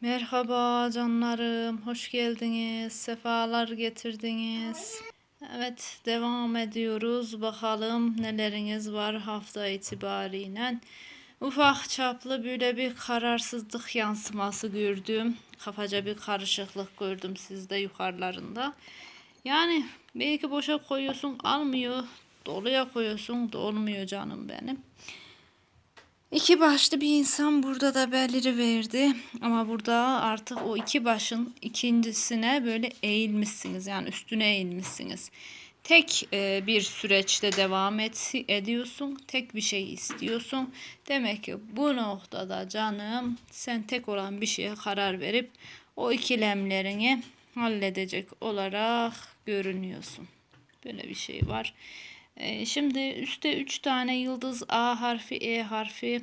Merhaba canlarım, hoş geldiniz, sefalar getirdiniz. Evet, devam ediyoruz. Bakalım neleriniz var hafta itibariyle. Ufak çaplı böyle bir kararsızlık yansıması gördüm. Kafaca bir karışıklık gördüm sizde yukarılarında. Yani belki boşa koyuyorsun almıyor, doluya koyuyorsun dolmuyor canım benim. İki başlı bir insan burada da beliri verdi. Ama burada artık o iki başın ikincisine böyle eğilmişsiniz. Yani üstüne eğilmişsiniz. Tek e, bir süreçte devam et, ediyorsun. Tek bir şey istiyorsun. Demek ki bu noktada canım sen tek olan bir şeye karar verip o ikilemlerini halledecek olarak görünüyorsun. Böyle bir şey var. Ee, şimdi üstte 3 tane yıldız A harfi, E harfi,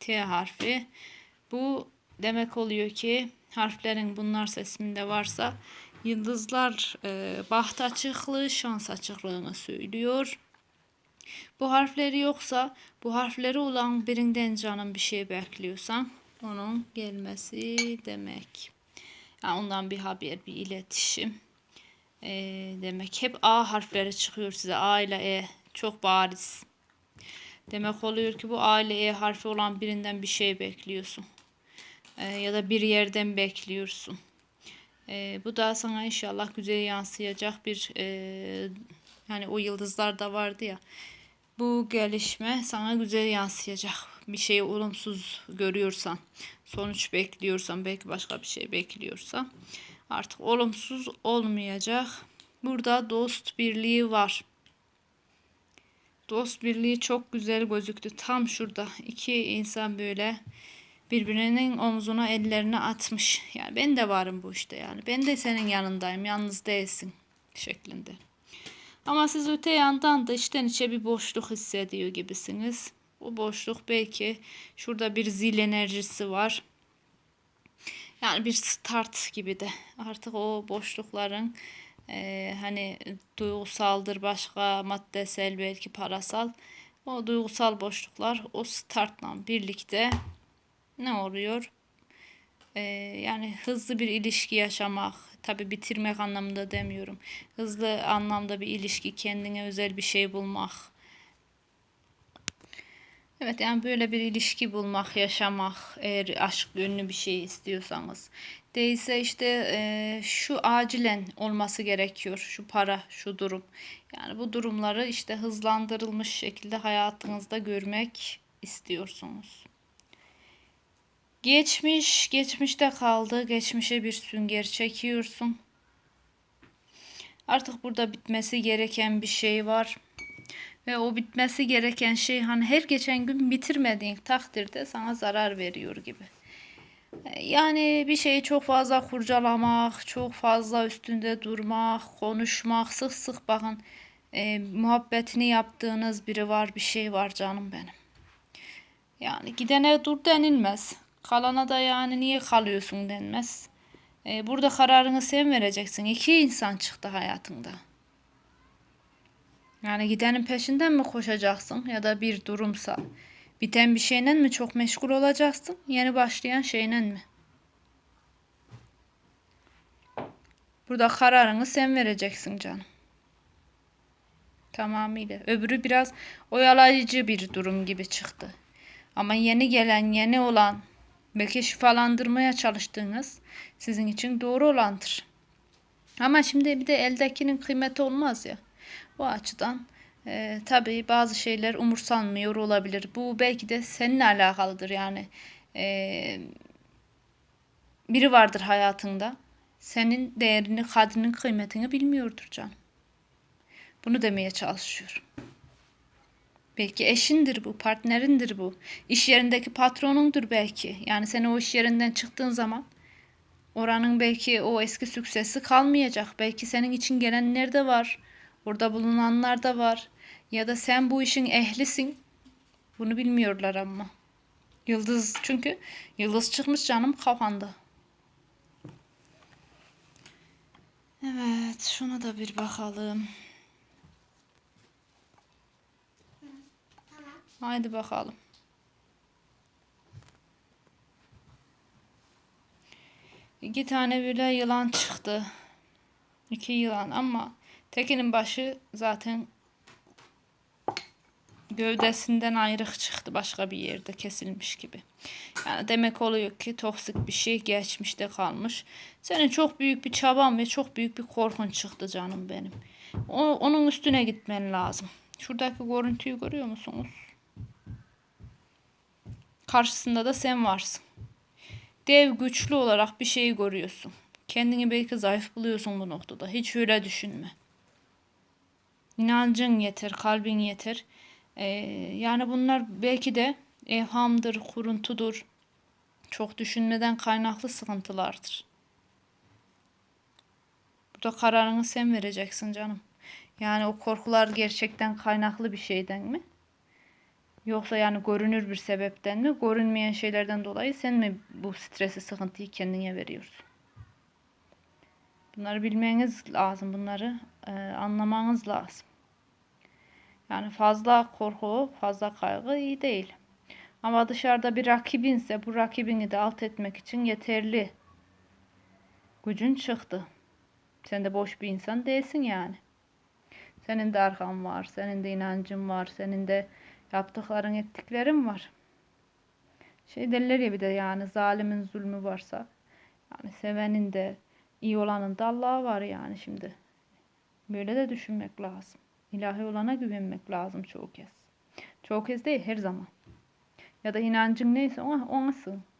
T harfi. Bu demek oluyor ki harflerin bunlar sesinde varsa yıldızlar e, baht açıklığı, şans açıklığını söylüyor. Bu harfleri yoksa bu harfleri olan birinden canın bir şey bekliyorsan onun gelmesi demek. Yani ondan bir haber, bir iletişim e, demek. Hep A harfleri çıkıyor size. A ile E çok bariz. Demek oluyor ki bu A ile E harfi olan birinden bir şey bekliyorsun. E, ya da bir yerden bekliyorsun. E, bu da sana inşallah güzel yansıyacak bir e, yani o yıldızlar da vardı ya. Bu gelişme sana güzel yansıyacak. Bir şeyi olumsuz görüyorsan, sonuç bekliyorsan, belki başka bir şey bekliyorsan artık olumsuz olmayacak. Burada dost birliği var. Dost birliği çok güzel gözüktü. Tam şurada iki insan böyle birbirinin omzuna ellerini atmış. Yani ben de varım bu işte yani. Ben de senin yanındayım. Yalnız değilsin şeklinde. Ama siz öte yandan da içten içe bir boşluk hissediyor gibisiniz. O boşluk belki şurada bir zil enerjisi var. Yani bir start gibi de artık o boşlukların e, hani duygusaldır başka maddesel belki parasal o duygusal boşluklar o startla birlikte ne oluyor? E, yani hızlı bir ilişki yaşamak tabi bitirmek anlamında demiyorum. Hızlı anlamda bir ilişki kendine özel bir şey bulmak Evet yani böyle bir ilişki bulmak, yaşamak eğer aşk yönlü bir şey istiyorsanız. Değilse işte e, şu acilen olması gerekiyor. Şu para, şu durum. Yani bu durumları işte hızlandırılmış şekilde hayatınızda görmek istiyorsunuz. Geçmiş, geçmişte kaldı. Geçmişe bir sünger çekiyorsun. Artık burada bitmesi gereken bir şey var. Ve o bitmesi gereken şey hani her geçen gün bitirmediğin takdirde sana zarar veriyor gibi. Yani bir şeyi çok fazla kurcalamak, çok fazla üstünde durmak, konuşmak, sık sık bakın e, muhabbetini yaptığınız biri var, bir şey var canım benim. Yani gidene dur denilmez. Kalana da yani niye kalıyorsun denmez. E, burada kararını sen vereceksin. İki insan çıktı hayatında. Yani gidenin peşinden mi koşacaksın ya da bir durumsa biten bir şeyle mi çok meşgul olacaksın yeni başlayan şeyle mi? Burada kararını sen vereceksin canım. Tamamıyla. Öbürü biraz oyalayıcı bir durum gibi çıktı. Ama yeni gelen, yeni olan, belki şifalandırmaya çalıştığınız sizin için doğru olandır. Ama şimdi bir de eldekinin kıymeti olmaz ya. Bu açıdan e, tabii bazı şeyler umursanmıyor olabilir. Bu belki de seninle alakalıdır yani. E, biri vardır hayatında. Senin değerini, kadrinin kıymetini bilmiyordur can. Bunu demeye çalışıyorum. Belki eşindir bu, partnerindir bu. İş yerindeki patronundur belki. Yani sen o iş yerinden çıktığın zaman oranın belki o eski süksesi kalmayacak. Belki senin için gelenler de var. Orada bulunanlar da var. Ya da sen bu işin ehlisin. Bunu bilmiyorlar ama. Yıldız çünkü yıldız çıkmış canım kafanda. Evet şuna da bir bakalım. Haydi bakalım. İki tane böyle yılan çıktı. İki yılan ama tekinin başı zaten gövdesinden ayrık çıktı başka bir yerde kesilmiş gibi. Yani demek oluyor ki toksik bir şey geçmişte kalmış. Senin çok büyük bir çaban ve çok büyük bir korkun çıktı canım benim. O, onun üstüne gitmen lazım. Şuradaki görüntüyü görüyor musunuz? Karşısında da sen varsın. Dev güçlü olarak bir şeyi görüyorsun. Kendini belki zayıf buluyorsun bu noktada. Hiç öyle düşünme. İnancın yeter, kalbin yeter. Ee, yani bunlar belki de evhamdır, kuruntudur. Çok düşünmeden kaynaklı sıkıntılardır. Burada kararını sen vereceksin canım. Yani o korkular gerçekten kaynaklı bir şeyden mi? Yoksa yani görünür bir sebepten mi? Görünmeyen şeylerden dolayı sen mi bu stresi, sıkıntıyı kendine veriyorsun? Bunları bilmeniz lazım. Bunları e, anlamanız lazım. Yani fazla korku, fazla kaygı iyi değil. Ama dışarıda bir rakibinse bu rakibini de alt etmek için yeterli gücün çıktı. Sen de boş bir insan değilsin yani. Senin de arkan var, senin de inancın var, senin de yaptıkların ettiklerin var. Şey derler ya bir de yani zalimin zulmü varsa yani sevenin de iyi olanın da Allah'a var yani şimdi. Böyle de düşünmek lazım. İlahi olana güvenmek lazım çoğu kez. Çoğu kez değil her zaman. Ya da inancın neyse ona, ona sığın.